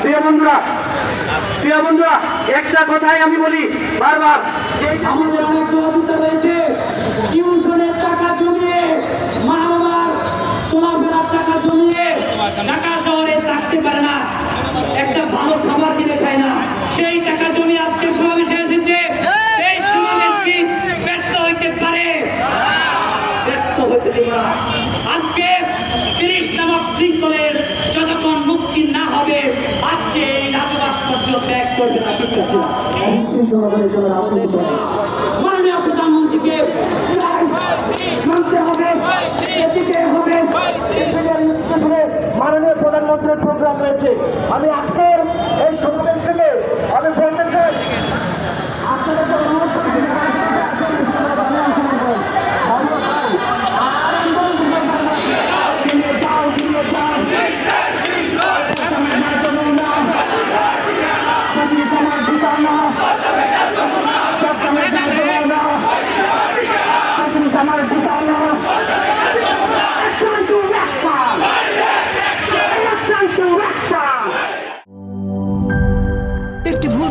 প্রিয় বন্ধুরা প্রিয় বন্ধুরা, একটা কথাই আমি বলি বারবার। আমাদের অনেক সহযোগিতা রয়েছে। টিউশনের টাকা জমিয়ে মা বাবার চলাফেরার টাকা জমিয়ে ঢাকা শহরে থাকতে পারে না। একটা ভালো খাবার কিনে খায় না। সেই টাকা জমিয়ে আজকে সমাবেশে এসেছে। এই সমাবেশটি ব্যর্থ হইতে পারে। ব্যর্থ হইতে দেব না। আজকে তিরিশ নামক শৃঙ্খলের মাননীয় প্রধানমন্ত্রীকে শুনতে হবে এদিকে হবে মাননীয় প্রধানমন্ত্রীর প্রোগ্রাম রয়েছে আমি আজকের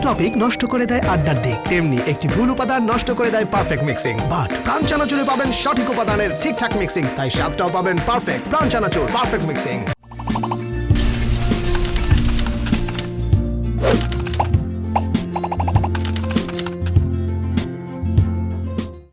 টপিক নষ্ট করে দেয় আড্ডার দিক। তেমনি একটি ভুল উপাদান নষ্ট করে দেয় পারফেক্ট মিক্সিং বাট প্রাণ চানাচুরে পাবেন সঠিক উপাদানের ঠিকঠাক মিক্সিং তাই স্বাদটাও পাবেন পারফেক্ট প্রাণ চানাচুর পারফেক্ট মিক্সিং